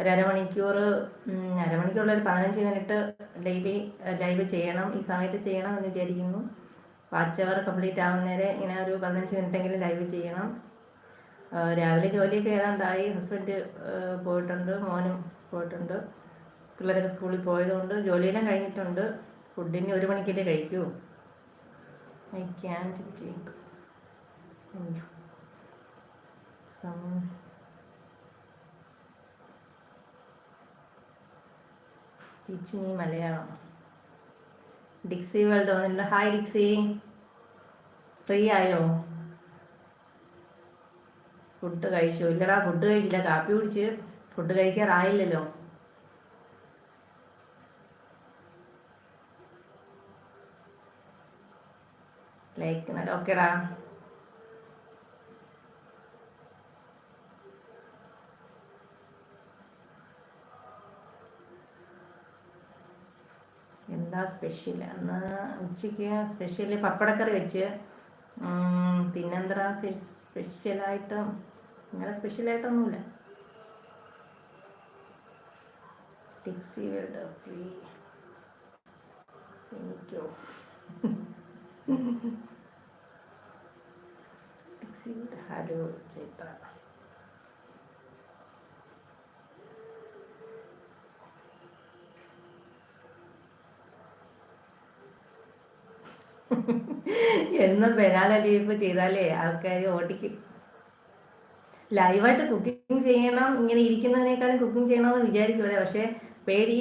ഒരു അരമണിക്കൂർ ഒരു പതിനഞ്ച് മിനിറ്റ് ഡെയിലി ലൈവ് ചെയ്യണം ഈ സമയത്ത് ചെയ്യണം എന്ന് വിചാരിക്കുന്നു. വാച്ച് അവർ കംപ്ലീറ്റ് ആവുന്നേരെ ഇങ്ങനെ ഒരു പതിനഞ്ച് മിനിറ്റെങ്കിലും ലൈവ് ചെയ്യണം. രാവിലെ ജോലിയൊക്കെ ഏതാണ്ടായി? ഹസ്ബൻഡ് പോയിട്ടുണ്ട് മോനും പോയിട്ടുണ്ട്. പിള്ളേരൊക്കെ സ്കൂളിൽ പോയതുകൊണ്ട് ജോലിയെല്ലാം കഴിഞ്ഞിട്ടുണ്ട്. ഫുഡിന് ഒരു മണിക്കല്ലേ കഴിക്കൂ. I can take some teaching Malayalam Dixie world വന്നില്ല ഹായ് ഡിക്സി ഫ്രീ ആയോ? ഫുഡ് കഴിച്ചു? ഇല്ലടാ ഫുഡ് കഴിച്ചില്ല. കാപ്പി കുടിച്ച് ഫുഡ് കഴിക്കാറായില്ലല്ലോ. ലൈക്ക് ഓക്കേടാ എന്താ സ്പെഷ്യൽ അന്ന് ഉച്ചയ്ക്ക് സ്പെഷ്യൽ പപ്പടക്കറി വെച്ച്. പിന്നെന്താ സ്പെഷ്യലായിട്ട് അങ്ങനെ സ്പെഷ്യലായിട്ടൊന്നുമില്ല ടിക്സി വേൾഡ് എനിക്കോ ഹലോ ചൈത്ര എന്നും ബനാന ലീഫ് ചെയ്താലേ ആൾക്കാർ ഓടിക്കും ലൈവായിട്ട് കുക്കിംഗ് ചെയ്യണം ഇങ്ങനെ ഇരിക്കുന്നതിനേക്കാളും കുക്കിംഗ് ചെയ്യണമെന്ന് വിചാരിക്കൂടെ പക്ഷേ പേടി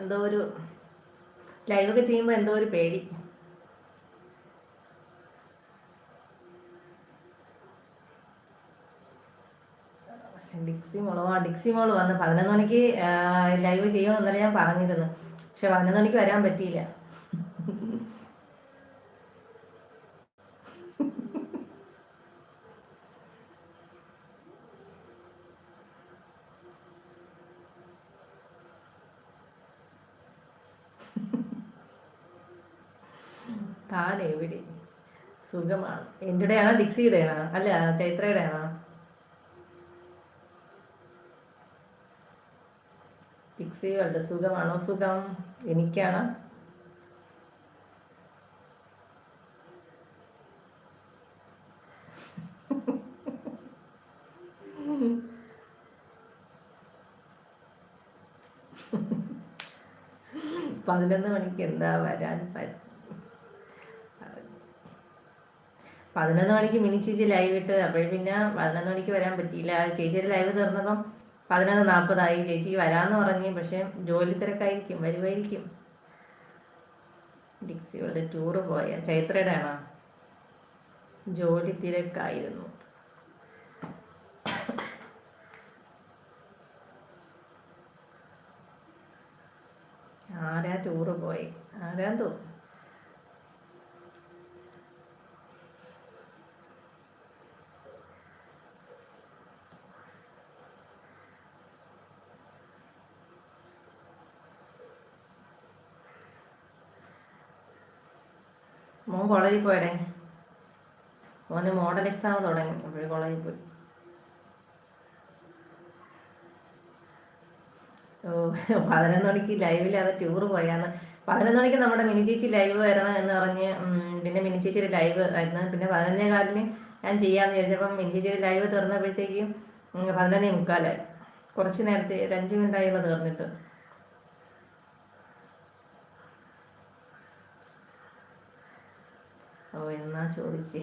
എന്തോ ഒരു ലൈവൊക്കെ ചെയ്യുമ്പോൾ എന്തോ ഒരു പേടി. ഡിക്സി മോളോ ആ ഡിക്സി മോൾ വന്ന് പതിനൊന്ന് മണിക്ക് ലൈവ് ചെയ്യുമെന്നല്ല ഞാൻ പറഞ്ഞിരുന്നു പക്ഷെ പതിനൊന്ന് മണിക്ക് വരാൻ പറ്റിയില്ല. താൻ എവിടെ സുഖമാണ്. എന്റെടെയാണോ ഡിക്സിയുടെയാണോ? അല്ല ചൈത്രയുടെയാണോ? ഡിക്സികളുടെ സുഖമാണോ? സുഖം. എനിക്കാണോ? പതിനൊന്ന് മണിക്ക് എന്താ വരാൻ പറ്റും പതിനൊന്ന് മണിക്ക് മിനി ചേച്ചി ലൈവ് ഇട്ട് അപ്പോൾ പിന്നെ പതിനൊന്ന് മണിക്ക് വരാൻ പറ്റിയില്ല. ചേച്ചിയുടെ ലൈവ് തീർന്നപ്പം പതിനൊന്ന് നാൽപ്പതായി ചേച്ചി വരാമെന്ന് പറഞ്ഞു പക്ഷേ ജോലി തിരക്കായിരിക്കും വരുമായിരിക്കും ഡിക്സിയുടെ ടൂറ് പോയ ചൈത്രയുടെ ആണോ? ജോലി തിരക്കായിരുന്നു. ആരാ ടൂറ് പോയി? ആരാ തോന്നുന്നു മോൻ കോളേജിൽ പോയടേ. മോന് മോഡൽ എക്സാം തുടങ്ങി. അപ്പോഴും കോളേജിൽ പോയി. ഓ പതിനൊന്ന് മണിക്ക് ലൈവിൽ അത് ടൂർ പോയാന്ന്. പതിനൊന്ന് മണിക്ക് നമ്മുടെ മിനി ചേച്ചി ലൈവ് വരണം എന്ന് പറഞ്ഞ് പിന്നെ മിനി ചേച്ചിയുടെ ലൈവ് ആയിരുന്നു. പിന്നെ പതിനൊന്നേ കാലിന് ഞാൻ ചെയ്യാന്ന് വിചാരിച്ചപ്പം മിനി ചേച്ചിയുടെ ലൈവ് തീർന്നപ്പോഴത്തേക്കും പതിനൊന്നേ മുക്കാലായി. കുറച്ച് നേരത്തെ ഒരു അഞ്ച് മിനിറ്റായുള്ള തീർന്നിട്ട്. ഓ എന്നാ ചോദിച്ച്?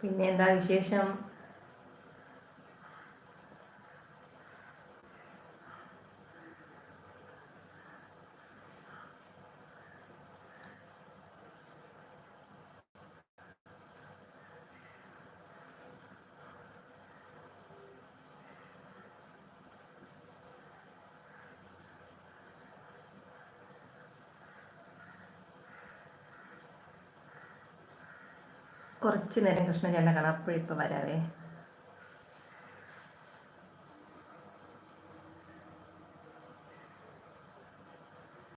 പിന്നെ എന്താ വിശേഷം? കുറച്ച് നേരം കൃഷ്ണചേട്ടനെ കാണാം. അപ്പോഴിപ്പോൾ വരാവേ.